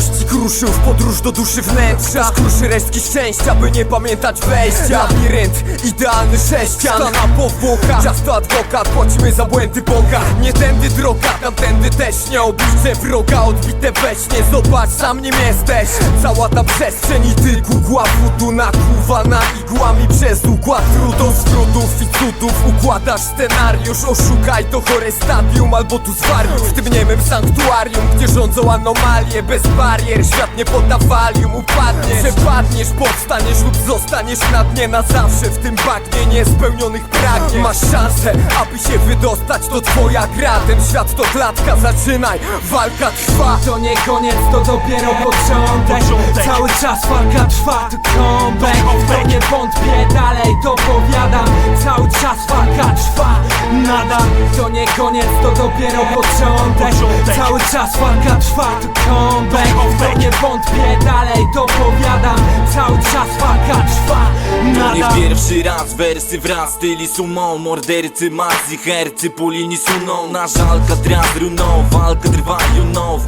miłości Kruszył w podróż do duszy wnętrza. Kruszy resztki szczęścia, by nie pamiętać wejścia. Labirynt, idealny sześcian. Stan na powłokach, ciasto adwokat. Płacimy za błędy Boga. Nie tędy droga, tamtędy też nie Oblicze wroga, odbite we śnie Zobacz, sam nim jesteś. Cała ta przestrzeń i ty Kukła wudu nakuwana igłami. Przez układ trudów, skrótów i cudów Układasz scenariusz, oszukaj to chore stadium Albo tu zwariuj w tym niemym sanktuarium Gdzie rządzą anomalie, bez barier Świat nie podda walium, upadniesz Przepadniesz, powstaniesz lub zostaniesz na dnie Na zawsze w tym bagnie niespełnionych pragnień. Masz szansę, aby się wydostać To twoja gra, ten świat to klatka Zaczynaj, walka trwa. To nie koniec, to dopiero początek. Cały czas walka trwa, to comeback. To nie wątpię, dalej to powiadam. Cały czas walka trwa, nadal To nie koniec, to dopiero początek. Cały czas walka trwa, to comeback. To nie wątpię, dalej to powiadam. Cały czas walka trwa, To nie pierwszy raz wersy wraz styli sumą Mordercy, macy, hercy po linii suną Nasza Alcatraz runą, walka trwa you know.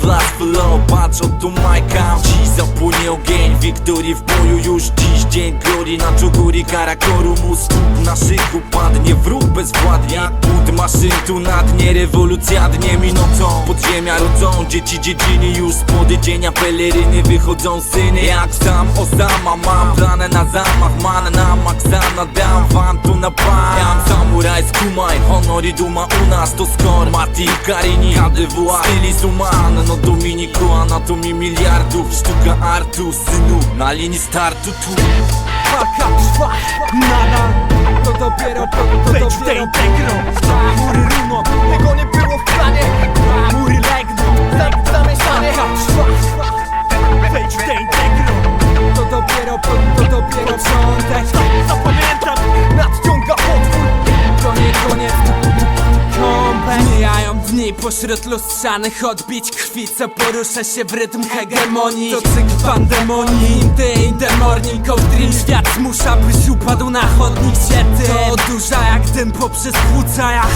W las flow, patrz od tu Majka Dziś zapłonie ogień, wiktorii w boju już dziś Dzień glorii na czogóri karakoru Mu stóp na szyku padnie, wróg bezwładnie. But maszyn tu na dnie, rewolucja dniem i nocą. Podziemia rodzą, dzieci dziedziny już z podydzienia Peleryny wychodzą syny. Jak sam Osama Mam planę na zamach, man na maksa Nadam wam tu na pan. Jam samuraj skumaj, honor i duma u nas to skor. Mati Karini, HDWA, styli suman. No Dominiku, anatomii miliardów Sztuka artu, synu, na linii startu tu. Walka trwa, nadal To dopiero, to, to dopiero Mury runą, Tego nie było w planie. Mury legną Tak Walka trwa. Wejdź w tę integro. To dopiero, to, to dopiero początek Zapamiętam Nadciąga potwór To nie koniec. Comeback Mijają dni pośród lustrzanych odbić Co porusza się w rytm hegemonii. To cykl pandemonii. Indy in the morning cold Świat zmusza byś upadł na chodnik się ty To odurza jak dym poprzez płuca ja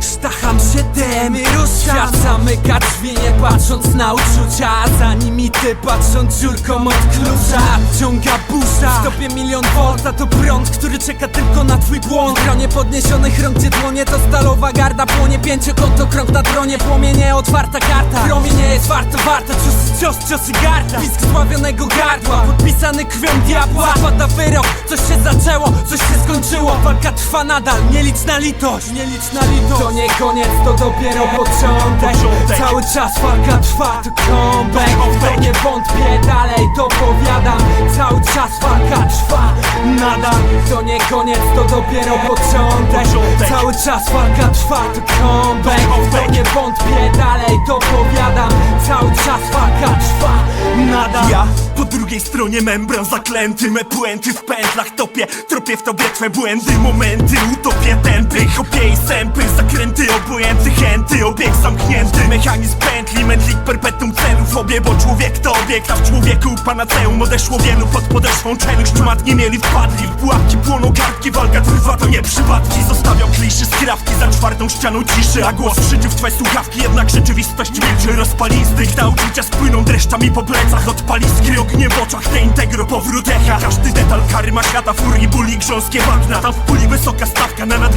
Sztacham się tym i ruszam. Świat zamyka drzwi nie patrząc na uczucia. Za nimi ty patrząc dziurką od klucza. Ciąga burza W topie milion volta to prąd, który czeka tylko na twój błąd. W gronie podniesionych rąk gdzie dłonie to stalowa garda Płonie. Pięciokąto krąg na tronie Płomienie otwarta karta. Promie nie jest warto warto Cios, cios, ciosy garda. Pisk zławionego gardła Podpisany krwią diabła. Pada wyrok, coś się zaczęło, coś się skończyło. Walka trwa nadal, nie licz na litość. Nie licz na litość. To nie koniec, to dopiero początek. Cały czas walka trwa, to comeback. To nie wątpię, dalej to powiadam Cały czas walka trwa, nadal To nie koniec, to dopiero początek. Cały czas walka trwa, to comeback. To nie wątpię, dalej to powiadam. Cały czas walka trwa, nadal Ja po drugiej stronie membran zaklęty Me puenty w pętlach topię. Tropię w tobie twe błędy, momenty Utopię tępy, chopię i sępy Zakręty obojęty, chęty, obieg zamknięty. Mechanizm pętli, mętlik perpetuum celów Obie, bo człowiek to obiekt, a w człowieku panaceum Odeszło wielu pod podeszwą czeluść Mat nie mieli, wpadli w pułapki Płoną kartki, walka trwa, to nie przypadki. Zostawiam kliszy, skrawki za czwartą ścianą ciszy A głos krzyczy w twe słuchawki. Jednak rzeczywistość milczy, rozpali instynkt A uczucia spłyną dreszczami po plecach. Odpali skry, ognie w oczach, te integro, powrót echa. Każdy detal kary ma świata, furii, bóli, grząskie bagna Tam w puli wysoka stawka, na nadgarstkach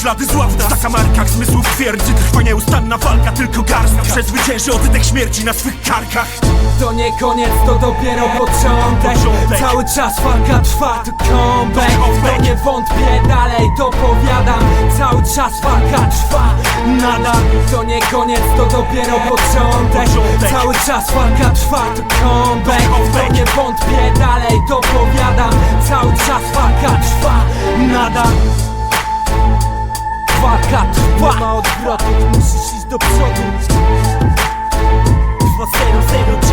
ślady zławna W zakamarkach zmysłów twierdzy trwa nieustanna walka Tylko garstka przezwycięży oddech śmierci na swych karkach. To nie koniec, to dopiero początek. Cały czas walka trwa, to comeback To nie wątpię, dalej to powiadam Cały czas walka trwa, nadal. To nie koniec, to dopiero początek. Cały czas walka trwa, to comeback To nie wątpię, dalej to powiadam Cały czas walka trwa, nadal odwrotu, musisz iść do przodu 2009